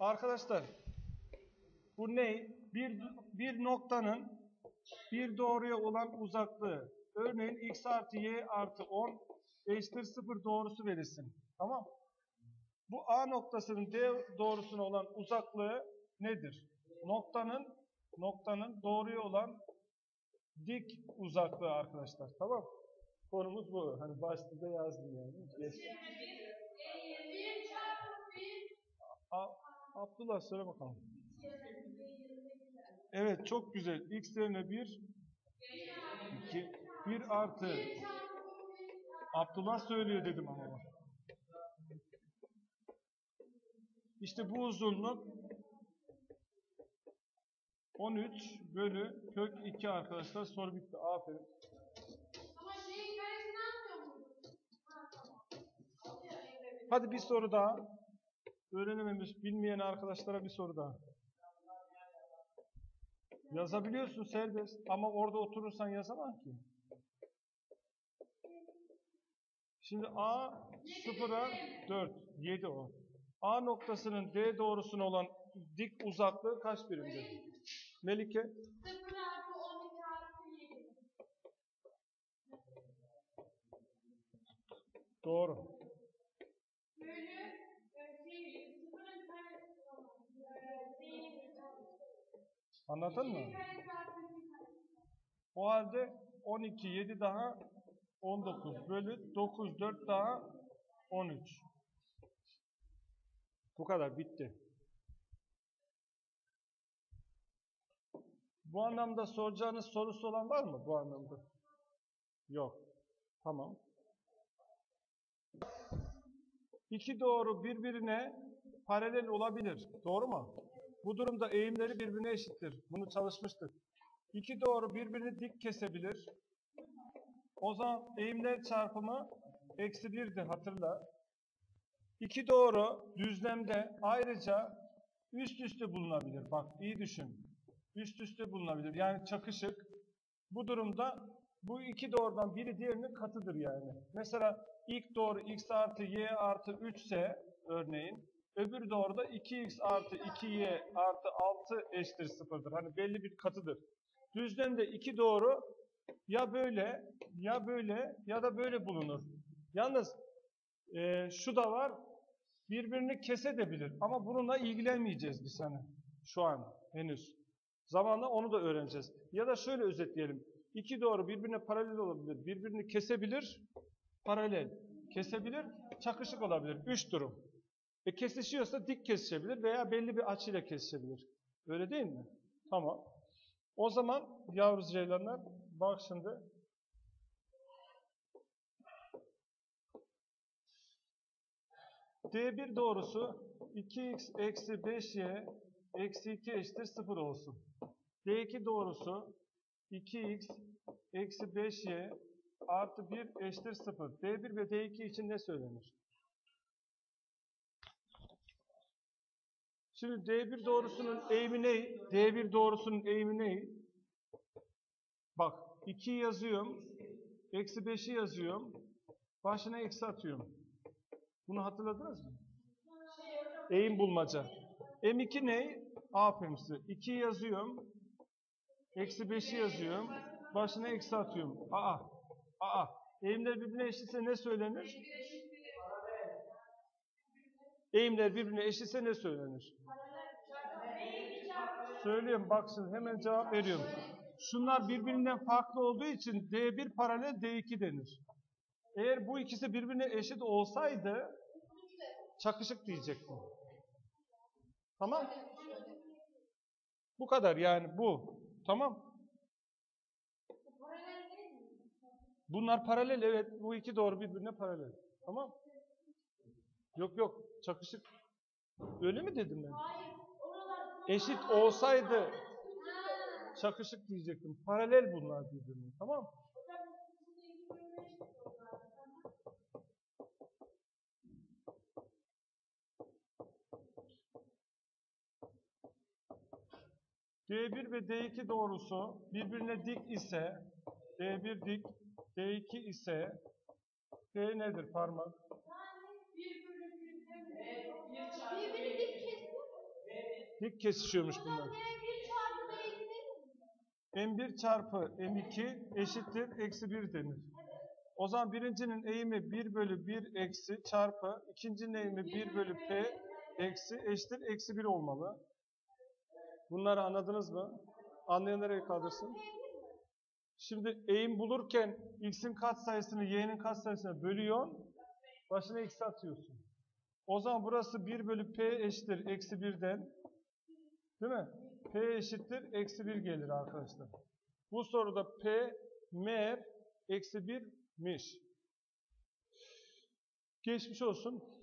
Arkadaşlar bu ne? Bir, bir noktanın bir doğruya olan uzaklığı. Örneğin x artı y artı 10 eşittir 0 doğrusu verilsin. Tamam Bu A noktasının D doğrusuna olan uzaklığı nedir? Noktanın noktanın doğruya olan dik uzaklığı arkadaşlar. Tamam Konumuz bu. Hani başta da yazdım yani. Geç. A- Abdullah söyle bakalım. Evet çok güzel. X yerine 1 2 1 artı Abdullah söylüyor dedim ama. İşte bu uzunluk 13 bölü kök 2 arkadaşlar. Soru bitti. Aferin. Hadi bir soru daha. Öğrenememiş, bilmeyen arkadaşlara bir soru daha. Yazabiliyorsun serbest ama orada oturursan yazamam ki. Şimdi A 0'a 4, 7 o. A noktasının D doğrusuna olan dik uzaklığı kaç birimdir? Melike? 0 artı 12 artı 7. Doğru. Bölü e, şey, sıfırın karesi tamam. E, değil. Anladın mı? O halde 12, 7 daha 19 bölü 9, 4 daha 13. Bu kadar bitti. Bu anlamda soracağınız sorusu olan var mı bu anlamda? Yok. Tamam. İki doğru birbirine paralel olabilir. Doğru mu? Bu durumda eğimleri birbirine eşittir. Bunu çalışmıştık. İki doğru birbirini dik kesebilir. O zaman eğimler çarpımı eksi birdi hatırla. İki doğru düzlemde ayrıca üst üste bulunabilir. Bak iyi düşün. Üst üste bulunabilir. Yani çakışık. Bu durumda bu iki doğrudan biri diğerinin katıdır yani. Mesela ilk doğru x artı y artı 3 ise örneğin öbür doğruda 2x artı 2y artı 6 eşittir sıfırdır. Hani belli bir katıdır. Düzlemde iki doğru ya böyle ya böyle ya da böyle bulunur. Yalnız e, şu da var birbirini kesebilir ama bununla ilgilenmeyeceğiz biz hani şu an henüz. Zamanla onu da öğreneceğiz. Ya da şöyle özetleyelim. İki doğru birbirine paralel olabilir. Birbirini kesebilir, paralel. Kesebilir, çakışık olabilir. Üç durum. E kesişiyorsa dik kesişebilir veya belli bir açıyla kesişebilir. Öyle değil mi? Tamam. O zaman yavru ceylanlar bak şimdi. D1 doğrusu 2x eksi 5y eksi 2 eşittir 0 olsun. D2 doğrusu 2x eksi 5y artı 1 eşittir 0. D1 ve D2 için ne söylenir? Şimdi D1 doğrusunun eğimi ne? D1 doğrusunun eğimi ne? Bak 2 yazıyorum. Eksi 5'i yazıyorum. Başına eksi atıyorum. Bunu hatırladınız mı? Eğim bulmaca. M2 ne? A femsi. 2 yazıyorum. Eksi 5'i yazıyorum. Başına eksi atıyorum. Aa. Aa. Eğimler birbirine eşitse ne söylenir? Eğimler birbirine eşitse ne söylenir? Söylüyorum bak şimdi hemen cevap veriyorum. Şunlar birbirinden farklı olduğu için D1 paralel D2 denir. Eğer bu ikisi birbirine eşit olsaydı çakışık diyecektim. Tamam? Bu kadar yani bu. Tamam? Bunlar paralel evet. Bu iki doğru birbirine paralel. Tamam? Yok yok çakışık. Öyle mi dedim ben? Hayır. Eşit olsaydı çakışık diyecektim. Paralel bunlar birbirine. Tamam mı? Hocam ikisinde iki bölü beş diyorlar. D1 ve D2 doğrusu birbirine dik ise D1 dik, D2 ise D nedir parmak? Yani bir bölü bir de- Birbirini dik kesiyor mu? Dik kesişiyormuş bunlar. M1 çarpı M2 değil mi? M1 çarpı M2 eşittir eksi 1 denir. O zaman birincinin eğimi 1 bölü 1 eksi çarpı ikincinin eğimi 1 bölü P eksi eşittir eksi 1 olmalı. Bunları anladınız mı? Anlayanlar el kaldırsın. Şimdi eğim bulurken x'in katsayısını y'nin katsayısına bölüyorsun. Başına x atıyorsun. O zaman burası 1 bölü p eşittir eksi 1'den. Değil mi? p eşittir eksi 1 gelir arkadaşlar. Bu soruda p meğer eksi 1'miş. Geçmiş olsun.